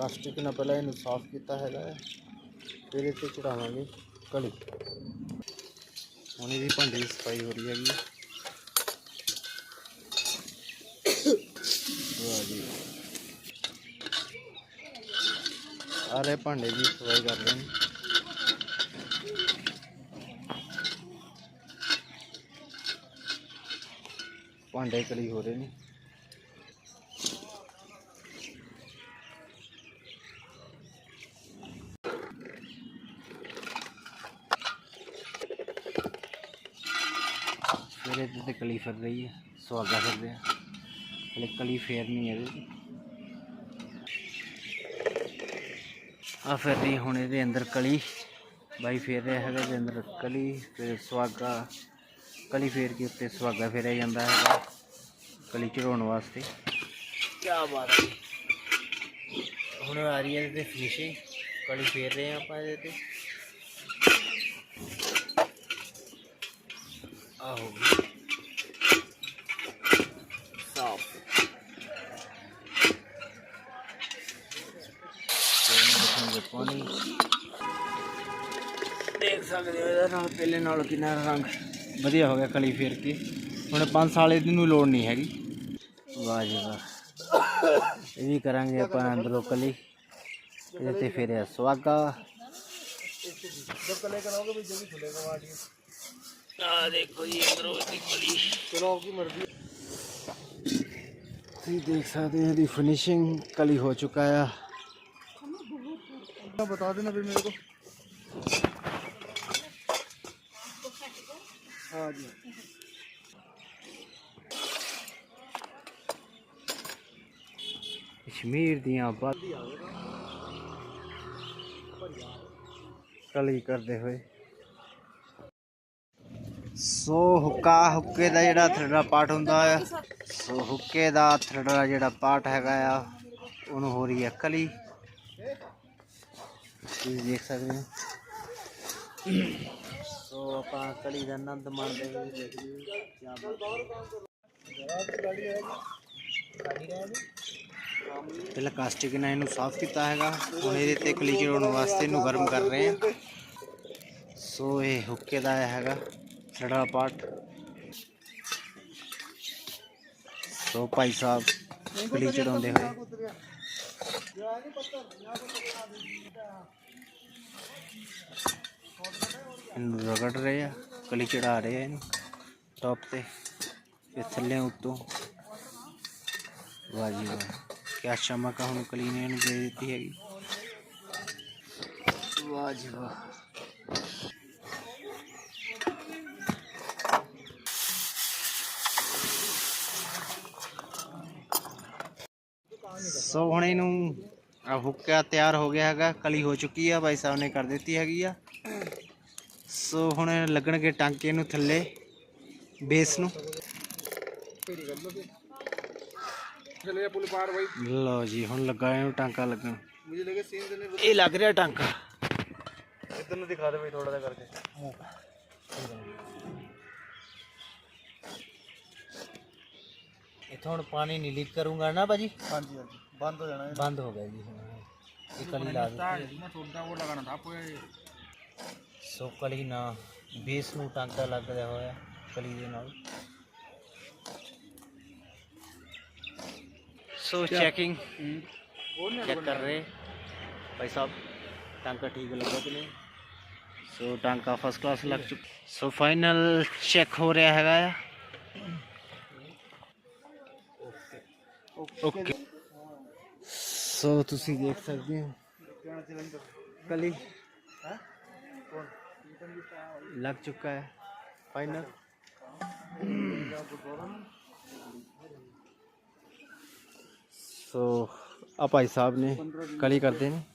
Caustic ਨਾਲ ਪਹਿਲਾਂ ਇਹਨੂੰ ਸਾਫ਼ ਕੀਤਾ ਹੈਗਾ ਫਿਰ ਇਹ ਤੇ ਚੜਾਵਾਂਗੇ ਕਲੀ ਹੁਣ ਇਹਦੀ ਭਾਂਡੇ ਦੀ ਸਫ਼ਾਈ ਹੋ ਰਹੀ ਹੈਗੀ। ਹੈ। ਵਾਹ ਜੀ। ਆ ਭਾਂਡੇ ਦੀ ਸਫ਼ਾਈ ਕਰ ਰਹੇ ਨੇ। ਭਾਂਡੇ ਕਲੀ ਹੋ ਰਹੇ ਨੇ। ਫਿਰ ਇਹਦੇ ਤੇ ਕਲੀ ਫਿਰ ਰਹੀ ਹੈ ਸੁਹਾਗਾ ਫਿਰਦੇ ਆ। ਹਲੇ ਕਲੀ ਫੇਰਨੀ ਹੈ ਇਹਦੇ ਤੇ ਆ ਫਿਰ ਰਹੀ ਹੁਣ ਇਹਦੇ ਅੰਦਰ ਕਲੀ, ਬਾਈ ਫੇਰ ਰਿਹਾ ਹੈਗਾ ਇਹਦੇ ਅੰਦਰ ਕਲੀ, ਫਿਰ ਸੁਹਾਗਾ ਕਲੀ ਫੇਰ ਕੇ ਉੱਤੇ ਸੁਹਾਗਾ ਫੇਰਿਆ ਜਾਂਦਾ ਹੈਗਾ, ਕਲੀ ਚੜਾਉਣ ਵਾਸਤੇ। ਕੀ ਬਾਤ ਹੈ। ਹੁਣ ਆ ਰਹੀ ਹੈ ਇਹਦੇ ਤੇ ਕਲੀ ਫੇਰ ਰਹੇ ਆ ਆਪਾਂ ਇਹਦੇ ਤੇ। ਆਹੋ ਹੋ ਗਈ ਸਾਫ਼ ਦੇਖਾਂਗੇ ਪਾਣੀ। ਦੇਖ ਸਕਦੇ ਹੋ ਇਹਦਾ ਰੰਗ ਪਹਿਲੇ ਨਾਲੋਂ ਕਿੰਨਾ ਰੰਗ। ਵਧੀਆ ਹੋ ਗਿਆ ਕਲੀ ਫੇਰ ਕੇ। ਹੁਣ 5 ਸਾਲ ਇਹਦੀ ਨੂੰ ਲੋੜ ਨਹੀਂ ਹੈਗੀ। ਵਾਹ ਜੀ ਵਾਹ। ਇਹ ਵੀ ਕਰਾਂਗੇ ਆਪਾਂ ਅੰਦਰੋਂ ਕਲੀ। ਇਹਦੇ ਤੇ ਫੇਰਿਆ ਸਵਾਗਾ ਆ ਦੇਖੋ ਜੀ ਅੰਦਰੋਂ ਇਹਦੀ ਕਲੀ। ਚਲੋ ਆਪਕੀ ਮਰਜ਼ੀ। ਤੁਸੀਂ ਦੇਖ ਸਕਦੇ ਹੋ ਇਹਦੀ ਫਿਨਿਸ਼ਿੰਗ ਕਲੀ ਹੋ ਚੁੱਕਾ ਹੈ बता देना फिर मेरे को हाँ जी ਕਸ਼ਮੀਰ ਦੀਆਂ ਬਾਤ ਕਲੀ ਕਰਦੇ ਹੋਏ ਸੋ ਹੁੱਕਾ ਹੁੱਕੇ ਦਾ ਜਿਹੜਾ ਥਰੜਾ ਪਾਰਟ ਹੁੰਦਾ ਆ ਸੋ ਹੁੱਕੇ ਦਾ ਥਰੜਾ ਜਿਹੜਾ ਪਾਰਟ ਹੈਗਾ ਆ ਉਹਨੂੰ ਹੋ ਰਹੀ ਹੈ ਕਲੀ ਤੁਸੀਂ ਦੇਖ ਸਕਦੇ ਹੋ। ਸੋ ਆਪਾਂ ਕਲੀ ਦਾ ਆਨੰਦ ਮਾਣਦੇ ਹੋਏ ਦੇਖਦੇ ਹਾਂ ਕੀ ਬਾਤ ਪਹਿਲਾਂ ਕਾਸਟਿਕ ਨਾਲ ਇਹਨੂੰ ਸਾਫ਼ ਕੀਤਾ ਹੈਗਾ। ਹੁਣ ਇਹਦੇ ਤੇ ਕਲੀ ਚੜਾਉਣ ਵਾਸਤੇ ਇਹਨੂੰ ਗਰਮ ਕਰ ਰਹੇ ਹਾਂ। ਸੋ ਇਹ ਹੁੱਕੇ ਦਾ ਹੈਗਾ ਛੜਾ ਪਾਰਟ ਸੋ ਭਾਈ ਸਾਹਿਬ ਕਲੀ ਚੜਾਉਂਦੇ ਹੋਏ। ਇਹਨੂੰ ਰਗੜ ਰਹੇ ਆ, ਕਲੀ ਚੜਾ ਰਹੇ ਆ ਇਹਨੂੰ ਟੌਪ ਤੇ ਤੇ ਥੱਲੇ ਉੱਤੋਂ। ਵਾਹ ਜੀ ਵਾਹ, ਕਿਆ ਚਮਕ ਹੁਣ ਕਲੀ ਨੇ ਇਹਨੂੰ ਦੇ ਦਿੱਤੀ ਹੈਗੀ। ਵਾਹ ਜੀ ਵਾਹ। ਸੋ ਹੁਣ ਇਹਨੂੰ ਆ ਹੁੱਕਾ ਤਿਆਰ ਹੋ ਗਿਆ ਹੈਗਾ ਕਲੀ ਹੋ ਚੁੱਕੀ ਆ ਭਾਈ ਸਾਹਿਬ ਨੇ ਕਰ ਦਿੱਤੀ ਹੈਗੀ ਆ। ਸੋ ਹੁਣ ਲੱਗਣਗੇ ਟਾਂਕੇ ਇਹਨੂੰ ਥੱਲੇ ਬੇਸ ਨੂੰ। ਲੋ ਜੀ ਹੁਣ ਲੱਗਾ ਇਹਨੂੰ ਟਾਂਕਾ ਲੱਗਣ। ਇਹ ਲੱਗ ਰਿਹਾ ਟਾਂਕਾ। ਇਧਰ ਦਿਖਾ ਦੇ ਥੋੜਾ ਜਿਹਾ ਕਰਕੇ। ਇਥੋਂ ਪਾਣੀ ਨਹੀਂ ਲੀਕ ਕਰੂੰਗਾ ਨਾ ਭਾਜੀ? ਹਾਂਜੀ ਹਾਂਜੀ। बंद हो जाना है ਬੰਦ ਹੋ ਗਿਆ ਜੀ ਹੁਣ ਇਹ ਕਲੀ ਲਾ ਦਿੱਤੀ मैं थोड़ा वो लगाना था आपको ये ਸੋ ਕਲੀ ਨਾ ਬੇਸ ਨੂੰ ਟਾਂਕਾ ਲੱਗ ਰਿਹਾ ਹੋਇਆ ਕਲੀ ਦੇ ਨਾਲ ਸੋ ਚੈਕਿੰਗ ਚੈੱਕ ਕਰ ਰਹੇ ਭਾਈ ਸਾਹਿਬ ਟਾਂਕਾ ਠੀਕ ਲੱਗਾ ਕਿ ਨਹੀਂ ਸੋ ਟਾਂਕਾ ਫਸਟ ਕਲਾਸ ਲੱਗ ਚੁੱਕਾ ਸੋ ਫਾਈਨਲ ਚੈੱਕ ਹੋ ਰਿਹਾ ਹੈਗਾ ਆ ਓਕੇ ਸੋ ਤੁਸੀਂ ਦੇਖ ਸਕਦੇ ਹੋ ਕਲੀ लग चुका है फाइनल सो आ भाई साहब ने कली करते हैं